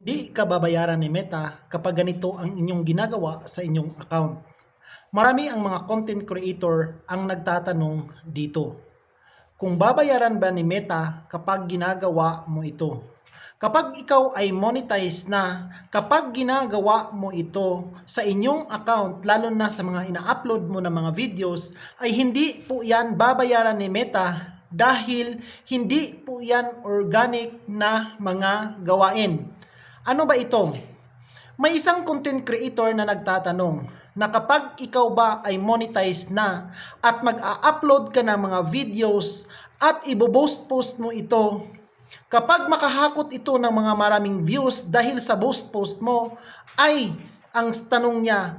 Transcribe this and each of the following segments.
Di ka babayaran ni Meta kapag ganito ang inyong ginagawa sa inyong account. Marami ang mga content creator ang nagtatanong dito. Kung babayaran ba ni Meta kapag ginagawa mo ito? Kapag ikaw ay monetize na, kapag ginagawa mo ito sa inyong account, lalo na sa mga ina-upload mo na mga videos, ay hindi po yan babayaran ni Meta dahil hindi po yan organic na mga gawain. Ano ba ito? May isang content creator na nagtatanong na kapag ikaw ba ay monetize na at mag-a-upload ka ng mga videos at ibo-post mo ito, kapag makahakot ito ng mga maraming views dahil sa post post mo, ay ang tanong niya,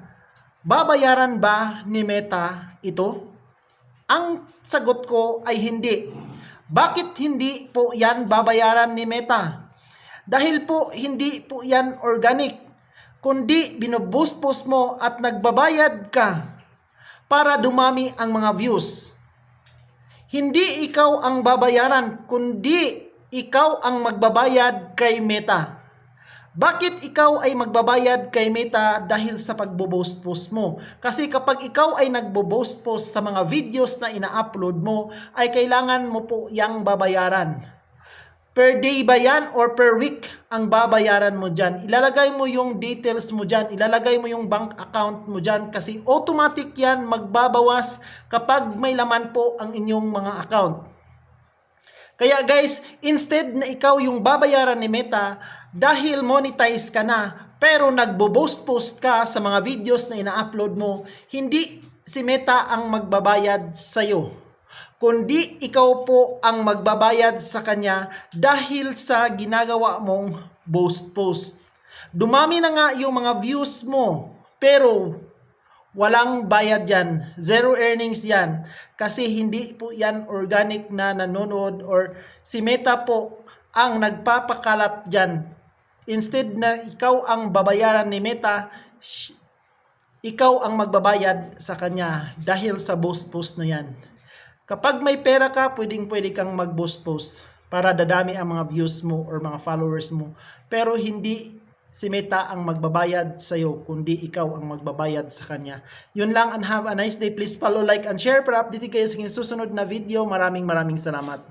babayaran ba ni Meta ito? Ang sagot ko ay hindi. Bakit hindi po yan babayaran ni Meta? Dahil po hindi po yan organic, kundi binuboost-post mo at nagbabayad ka para dumami ang mga views. Hindi ikaw ang babayaran, kundi ikaw ang magbabayad kay Meta. Bakit ikaw ay magbabayad kay Meta dahil sa pagbo-post-post mo? Kasi kapag ikaw ay nagbo-post-post sa mga videos na ina-upload mo, ay kailangan mo po yang babayaran. Per day ba yan or per week ang babayaran mo dyan? Ilalagay mo yung details mo dyan, ilalagay mo yung bank account mo dyan kasi automatic yan magbabawas kapag may laman po ang inyong mga account. Kaya guys, instead na ikaw yung babayaran ni Meta dahil monetize ka na pero nagbo-post-post ka sa mga videos na ina-upload mo, hindi si Meta ang magbabayad sa'yo kundi ikaw po ang magbabayad sa kanya dahil sa ginagawa mong post-post. Dumami na nga yung mga views mo, pero walang bayad yan. Zero earnings yan. Kasi hindi po yan organic na nanonood or si Meta po ang nagpapakalat dyan. Instead na ikaw ang babayaran ni Meta, ikaw ang magbabayad sa kanya dahil sa post-post na yan. Kapag may pera ka, pwedeng pwede kang mag-boost post para dadami ang mga views mo or mga followers mo. Pero hindi si Meta ang magbabayad sa iyo, kundi ikaw ang magbabayad sa kanya. Yun lang and have a nice day. Please follow, like, and share para update kayo sa susunod na video. Maraming maraming salamat.